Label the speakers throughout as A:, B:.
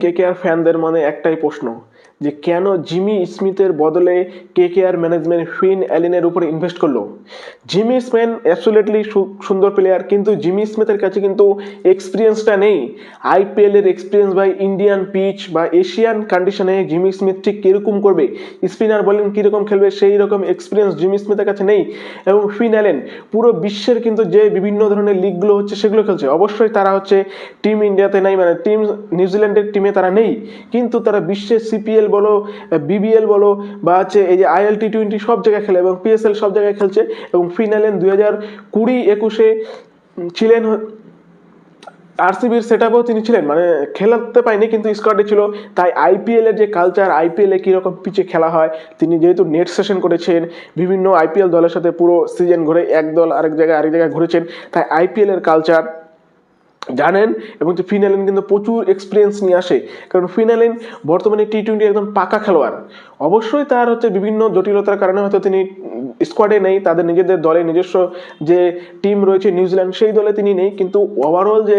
A: কে কে আর ফ্যানদের মনে একটাই প্রশ্ন, যে কেন জিমি স্মিথের বদলে কে কে আর ম্যানেজমেন্ট ফিন অ্যালিনের উপরে ইনভেস্ট করল? জিমি স্মিথ অ্যাবসোলিউটলি সুন্দর প্লেয়ার কিন্তু জিমি স্মিথের কাছে কিন্তু এক্সপিরিয়েন্সটা নেই। আইপিএল এর এক্সপিরিয়েন্স বা ইন্ডিয়ান পিচ বা এশিয়ান কন্ডিশনে জিমি স্মিথ ঠিক কীরকম করবে? স্পিনার বলেন কীরকম খেলবে? সেই রকম এক্সপিরিয়েন্স জিমি স্মিথের কাছে নেই। এবং ফিন অ্যালেন পুরো বিশ্বের কিন্তু যে বিভিন্ন ধরনের লিগগুলো হচ্ছে সেগুলো খেলছে। অবশ্যই তারা হচ্ছে টিম ইন্ডিয়াতে নাই মানে টিম নিউজিল্যান্ডের টিমে তারা নেই। কিন্তু তারা বিশ্বের সিপিএল বলো বিবিএল বলো, বা হচ্ছে এই যে আইএল টি টোয়েন্টি সব জায়গায় খেলে এবং পিএসএল সব জায়গায় খেলছে এবং ফিনালেন দুই হাজার কুড়ি একুশে ছিলেন আরসিবির সেট আপেও তিনি ছিলেন। মানে খেলাতে পাইনি কিন্তু স্কোয়াডে ছিল। তাই আইপিএলের যে কালচার আইপিএলে কীরকম পিচে খেলা হয়, তিনি যেহেতু নেট সেশন করেছেন, বিভিন্ন আইপিএল দলের সাথে পুরো সিজন ঘুরে এক দল আরেক জায়গায় আরেক জায়গায় ঘুরেছেন, তাই আইপিএলের কালচার জানেন এবং যে ফিনালিন কিন্তু প্রচুর এক্সপিরিয়েন্স নিয়ে আসে। কারণ ফিনালিন বর্তমানে টি টোয়েন্টি একদম পাকা খেলোয়াড়। অবশ্যই তার হচ্ছে বিভিন্ন জটিলতার কারণে হয়তো তিনি স্কোয়াডে নেই, তাদের নিজেদের দলে নিজস্ব যে টিম রয়েছে নিউজিল্যান্ড সেই দলে তিনি নেই। কিন্তু ওভারঅল যে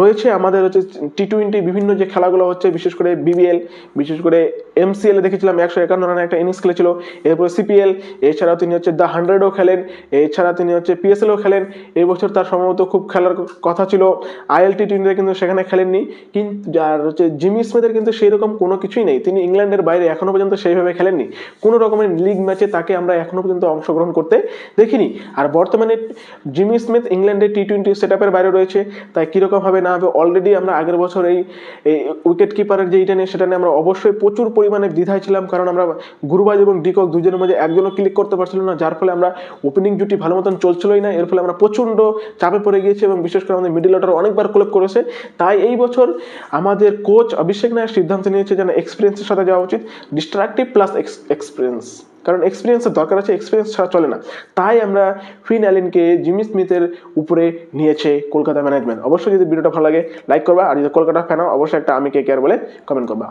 A: রয়েছে আমাদের হচ্ছে টি টোয়েন্টি বিভিন্ন যে খেলাগুলো হচ্ছে, বিশেষ করে বিবিএল বিশেষ করে এমসিএল দেখেছিলাম একশো একান্ন রানের একটা ইনিংস খেলেছিল। এরপরে সিপিএল এছাড়াও তিনি হচ্ছে দ্য হান্ড্রেডও খেলেন এছাড়া তিনি হচ্ছে পিএসএলও খেলেন। এই বছর তার সম্ভবত খুব খেলার কথা ছিল। আইএল টি টোয়েন্টিতে কিন্তু সেখানে খেলেননি। কিন্তু আর হচ্ছে জিমি স্মিথের কিন্তু সেই রকম কোনো কিছুই নেই। তিনি ইংল্যান্ডের বাইরে এখনও পর্যন্ত সেইভাবে খেলেননি। কোনো রকমের লিগ ম্যাচে তাকে আমরা এখনও পর্যন্ত অংশগ্রহণ করতে দেখিনি। আর বর্তমানে জিমি স্মিথ ইংল্যান্ডের টি টোয়েন্টি সেট বাইরে রয়েছে। তাই কীরকম হবে না হবে অলরেডি আমরা আগের বছর এই উইকেট কিপারের যে এইটা নিয়ে সেটা নিয়ে আমরা অবশ্যই প্রচুর পরিমাণে দ্বিধায় ছিলাম। কারণ আমরা গুরুবাজ এবং ডিকক দুজনের মধ্যে একজনও ক্লিক করতে পারছিল না, যার ফলে আমরা ওপেনিং জুটি ভালো মতন চলছিলই না। এর ফলে আমরা প্রচণ্ড চাপে পড়ে গিয়েছি এবং বিশেষ করে আমাদের মিডিল অর্ডার অনেকবার ক্লোপ করেছে। তাই এই বছর আমাদের কোচ অভিষেক নায়ক সিদ্ধান্ত নিয়েছে যেন এক্সপিরিয়েন্সের সাথে যাওয়া উচিত। ডিস্ট্রাকটিভ প্লাস এক্সপিরিয়েন্স কারণ এক্সপিরিয়েন্সের দরকার আছে এক্সপিরিয়েন্স ছাড়া চলে না। তাই আমরা ফিন অ্যালেনকে জিমি স্মিথের উপরে নিয়েছে কলকাতা ম্যানেজমেন্ট অবশ্যই যদি ভিডিওটা ভালো লাগে লাইক করবা। আর যদি কলকাতা ফ্যান অবশ্যই একটা আমি কে কেয়ার বলে কমেন্ট করবা।